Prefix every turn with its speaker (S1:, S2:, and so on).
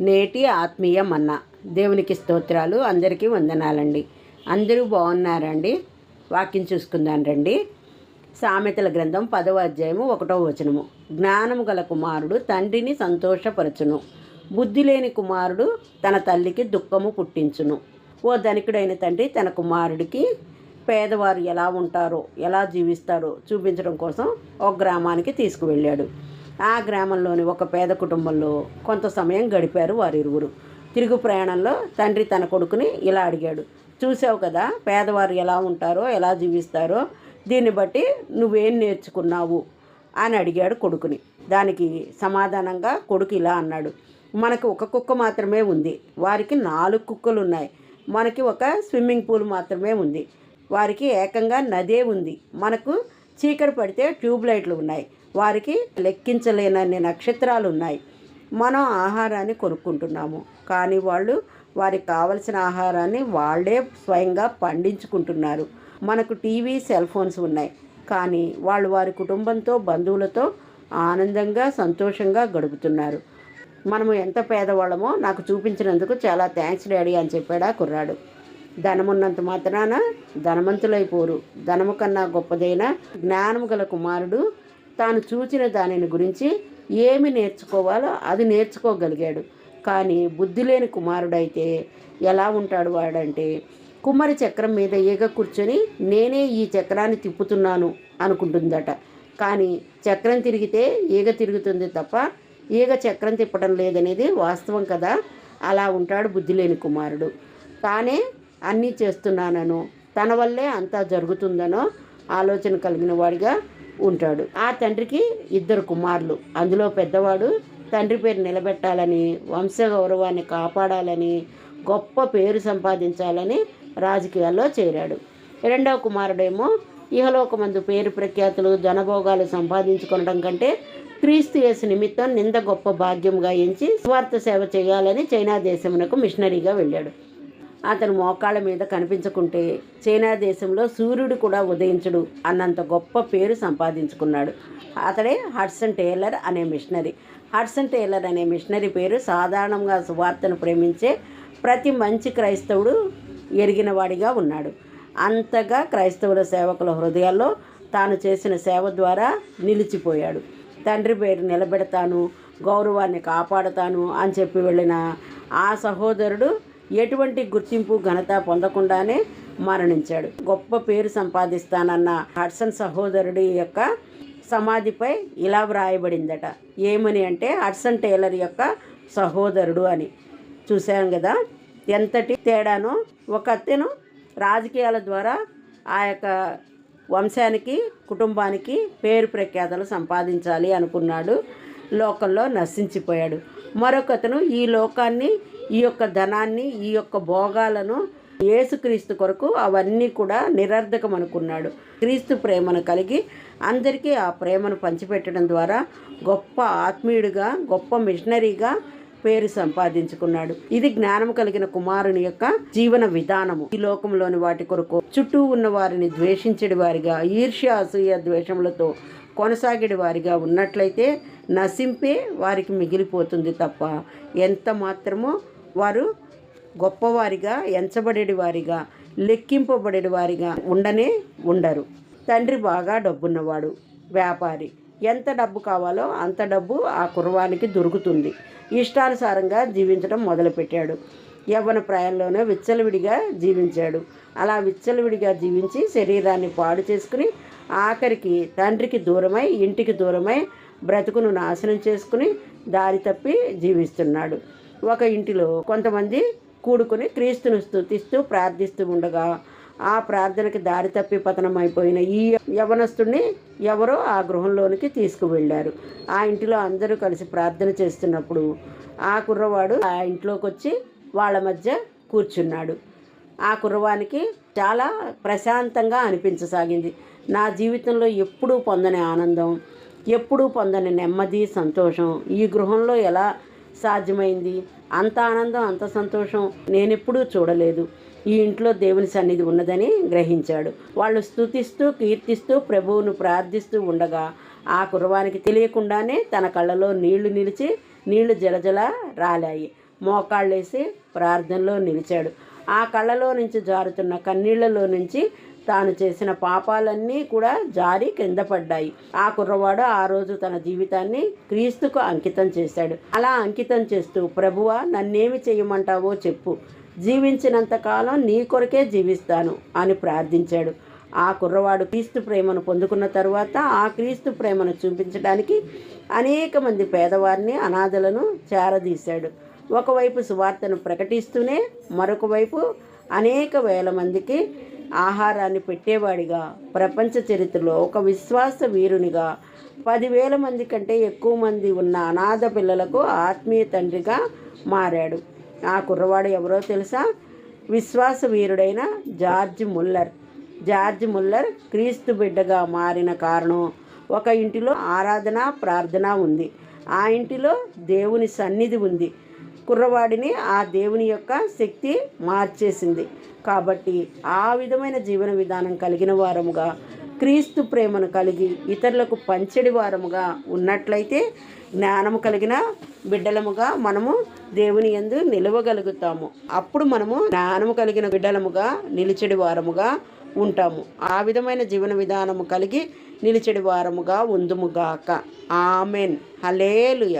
S1: నేటి ఆత్మీయ మన్న. దేవునికి స్తోత్రాలు అందరికీ వందనాలండి. అందరూ బాగున్నారండి? వాక్యం చూసుకుందాం రండి. సామెతల గ్రంథం పదవ అధ్యాయము ఒకటవ వచనము. జ్ఞానము గల కుమారుడు తండ్రిని సంతోషపరచును. బుద్ధి లేని కుమారుడు తన తల్లికి దుఃఖము పుట్టించును. ఓ ధనికుడైన తండ్రి తన కుమారుడికి పేదవారు ఎలా ఉంటారో ఎలా జీవిస్తారో చూపించడం కోసం ఒక గ్రామానికి తీసుకువెళ్ళాడు. ఆ గ్రామంలోని ఒక పేద కుటుంబంలో కొంత సమయం గడిపారు వారిరువురు. తిరుగు ప్రయాణంలో తండ్రి తన కొడుకుని ఇలా అడిగాడు చూసావు కదా పేదవారు ఎలా ఉంటారో ఎలా జీవిస్తారో దీన్ని బట్టి నువ్వేం నేర్చుకున్నావు? అని అడిగాడు కొడుకుని. దానికి సమాధానంగా కొడుకు ఇలా అన్నాడు మనకు ఒక కుక్క మాత్రమే ఉంది వారికి నాలుగు కుక్కలు ఉన్నాయి మనకి ఒక స్విమ్మింగ్ పూల్ మాత్రమే ఉంది వారికి ఏకంగా నదే ఉంది మనకు చీకటి పడితే ట్యూబ్ లైట్లు ఉన్నాయి. వారికి లెక్కించలేనన్ని నక్షత్రాలు ఉన్నాయి. మనం ఆహారాన్ని కొనుక్కుంటున్నాము. కానీ వాళ్ళు వారికి కావలసిన ఆహారాన్ని వాళ్ళే స్వయంగా పండించుకుంటున్నారు. మనకు టీవీ సెల్ ఫోన్స్ ఉన్నాయి. కానీ వాళ్ళు వారి కుటుంబంతో బంధువులతో ఆనందంగా సంతోషంగా గడుపుతున్నారు. మనము ఎంత పేదవాళ్ళమో నాకు చూపించినందుకు చాలా థ్యాంక్స్ డాడీ అని చెప్పాడా కుర్రాడు. ధనమున్నంత మాత్రాన ధనవంతులైపోరు. ధనము కన్నా గొప్పదైన జ్ఞానము గల కుమారుడు తాను చూచిన దానిని గురించి ఏమి నేర్చుకోవాలో అది నేర్చుకోగలిగాడు. కానీ బుద్ధి లేని కుమారుడైతే ఎలా ఉంటాడు వాడంటే కుమ్మరి చక్రం మీద ఈగ కూర్చొని నేనే ఈ చక్రాన్ని తిప్పుతున్నాను అనుకుంటుందట. కానీ చక్రం తిరిగితే ఈగ తిరుగుతుంది తప్ప ఈగ చక్రం తిప్పడం లేదనేది వాస్తవం కదా. అలా ఉంటాడు బుద్ధి లేని కుమారుడు. తానే అన్నీ చేస్తున్నానను. తన వల్లే అంతా జరుగుతుందనో ఆలోచన కలిగిన వాడిగా ఉంటాడు. ఆ తండ్రికి ఇద్దరు కుమారులు. అందులో పెద్దవాడు తండ్రి పేరు నిలబెట్టాలని వంశ గౌరవాన్ని కాపాడాలని గొప్ప పేరు సంపాదించాలని రాజకీయాల్లో చేరాడు. రెండవ కుమారుడేమో ఇహలోకమందు పేరు ప్రఖ్యాతులు ధనభోగాలు సంపాదించుకోవడం కంటే క్రీస్తు యేసు నిమిత్తం నింద గొప్ప భాగ్యంగా ఎంచి స్వార్థ సేవ చేయాలని చైనా దేశమునకు మిషనరీగా వెళ్ళాడు. అతను మోకాళ్ళ మీద కనిపించకుంటే చైనా దేశంలో సూర్యుడు కూడా ఉదయించడు అన్నంత గొప్ప పేరు సంపాదించుకున్నాడు. అతడే హడ్సన్ టేలర్ అనే మిషనరీ. హడ్సన్ టేలర్ అనే మిషనరీ పేరు సాధారణంగా సువార్తను ప్రేమించే ప్రతి మంచి క్రైస్తవుడు ఎరిగినవాడిగా ఉన్నాడు. అంతగా క్రైస్తవుల సేవకుల హృదయాల్లో తాను చేసిన సేవ ద్వారా నిలిచిపోయాడు. తండ్రి పేరు నిలబెడతాను గౌరవాన్ని కాపాడుతాను అని చెప్పి వెళ్ళిన ఆ సహోదరుడు ఎటువంటి గుర్తింపు ఘనత పొందకుండానే మరణించాడు. గొప్ప పేరు సంపాదిస్తానన్న హడ్సన్ సహోదరుడి యొక్క సమాధిపై ఇలా వ్రాయబడిందట. ఏమని అంటే హడ్సన్ టేలర్ యొక్క సహోదరుడు అని. చూశాం కదా ఎంతటి తేడానో ఒక అత్తెను రాజకీయాల ద్వారా ఆ యొక్క వంశానికి కుటుంబానికి పేరు ప్రఖ్యాతలు సంపాదించాలి అనుకున్నాడు. లోకంలో నశించిపోయాడు. మరొకతను ఈ లోకాన్ని ఈ యొక్క ధనాన్ని ఈ యొక్క భోగాలను యేసుక్రీస్తు కొరకు అవన్నీ కూడా నిరర్ధకం అనుకున్నాడు క్రీస్తు ప్రేమను కలిగి అందరికీ ఆ ప్రేమను పంచిపెట్టడం ద్వారా గొప్ప ఆత్మీయుడిగా గొప్ప మిషనరీగా పేరు సంపాదించుకున్నాడు. ఇది జ్ఞానం కలిగిన కుమారుని యొక్క జీవన విధానము. ఈ లోకంలోని వాటి కొరకు చుట్టూ ఉన్న వారిని ద్వేషించడి వారిగా ఈర్ష్య అసూయ ద్వేషములతో కొనసాగడి వారిగా ఉన్నట్లయితే నశింపే వారికి మిగిలిపోతుంది తప్ప ఎంత మాత్రమో వారు గొప్పవారిగా ఎంచబడేటి వారిగా లెక్కింపబడేటి వారిగా ఉండనే ఉండరు. తండ్రి బాగా డబ్బున్నవాడు వ్యాపారి. ఎంత డబ్బు కావాలో అంత డబ్బు ఆ కుర్రవానికి దొరుకుతుంది. ఇష్టానుసారంగా జీవించడం మొదలుపెట్టాడు. యవ్వన ప్రాయంలోనే విచ్చలవిడిగా జీవించాడు. అలా విచ్చలవిడిగా జీవించి శరీరాన్ని పాడు చేసుకుని ఆఖరికి తండ్రికి దూరమై ఇంటికి దూరమై బ్రతుకును నాశనం చేసుకుని దారి తప్పి జీవిస్తున్నాడు. ఒక ఇంటిలో కొంతమంది కూడుకుని క్రీస్తును స్థుతిస్తూ ప్రార్థిస్తూ ఉండగా ఆ ప్రార్థనకి దారి తప్పి పతనం అయిపోయిన ఈ యవనస్తుడిని ఎవరో ఆ గృహంలోనికి తీసుకువెళ్ళారు. ఆ ఇంటిలో అందరూ కలిసి ప్రార్థన చేస్తున్నప్పుడు ఆ కుర్రవాడు ఆ ఇంట్లోకి వచ్చి వాళ్ళ మధ్య కూర్చున్నాడు. ఆ కుర్రవానికి చాలా ప్రశాంతంగా అనిపించసాగింది. నా జీవితంలో ఎప్పుడూ పొందని ఆనందం ఎప్పుడూ పొందని నెమ్మది సంతోషం ఈ గృహంలో ఎలా సాధ్యమైంది? అంత ఆనందం అంత సంతోషం నేనెప్పుడూ చూడలేదు. ఈ ఇంట్లో దేవుని సన్నిధి ఉన్నదని గ్రహించాడు. వాళ్ళు స్తుతిస్తూ కీర్తిస్తూ ప్రభువును ప్రార్థిస్తూ ఉండగా ఆ కుర్రవానికి తెలియకుండానే తన కళ్ళలో నీళ్ళు నిలిచి నీళ్ళు జలజల రాలాయి. మోకాళ్ళేసి ప్రార్థనలో నిలిచాడు. ఆ కళ్ళలో నుంచి జారుతున్న కన్నీళ్ళలో నుంచి తాను చేసిన పాపాలన్నీ కూడా జారి కింద పడ్డాయి. ఆ కుర్రవాడు ఆ రోజు తన జీవితాన్ని క్రీస్తుకు అంకితం చేశాడు. అలా అంకితం చేస్తూ ప్రభువా నన్నేమి చేయమంటావో చెప్పు. జీవించినంత కాలం నీ కొరకే జీవిస్తాను అని ప్రార్థించాడు. ఆ కుర్రవాడు క్రీస్తు ప్రేమను పొందుకున్న తర్వాత ఆ క్రీస్తు ప్రేమను చూపించడానికి అనేక మంది పేదవారిని అనాథలను చేరదీశాడు. ఒకవైపు సువార్తను ప్రకటిస్తూనే మరొక వైపు అనేక వేల మందికి ఆహారాన్ని పెట్టేవాడిగా ప్రపంచ చరిత్రలో ఒక విశ్వాస వీరునిగా పదివేల మంది కంటే ఎక్కువ మంది ఉన్న అనాథ పిల్లలకు ఆత్మీయ తండ్రిగా మారాడు. ఆ కుర్రవాడు ఎవరో తెలుసా? విశ్వాస వీరుడైన జార్జ్ ముల్లర్. జార్జ్ ముల్లర్ క్రీస్తు బిడ్డగా మారిన కారణం ఒక ఇంటిలో ఆరాధన ప్రార్థన ఉంది. ఆ ఇంటిలో దేవుని సన్నిధి ఉంది. కుర్రవాడిని ఆ దేవుని యొక్క శక్తి మార్చేసింది. కాబట్టి ఆ విధమైన జీవన విధానం కలిగిన వారముగా క్రీస్తు ప్రేమను కలిగి ఇతరులకు పంచడి వారముగా ఉన్నట్లయితే జ్ఞానము కలిగిన బిడ్డలముగా మనము దేవుని యందు నిలవగలుగుతాము. అప్పుడు మనము జ్ఞానము కలిగిన బిడ్డలముగా నిలిచెడి వారముగా ఉంటాము. ఆ విధమైన జీవన విధానము కలిగి నిలిచెడి వారముగా ఉందుముగాక ఆమెన్. హలేలుయ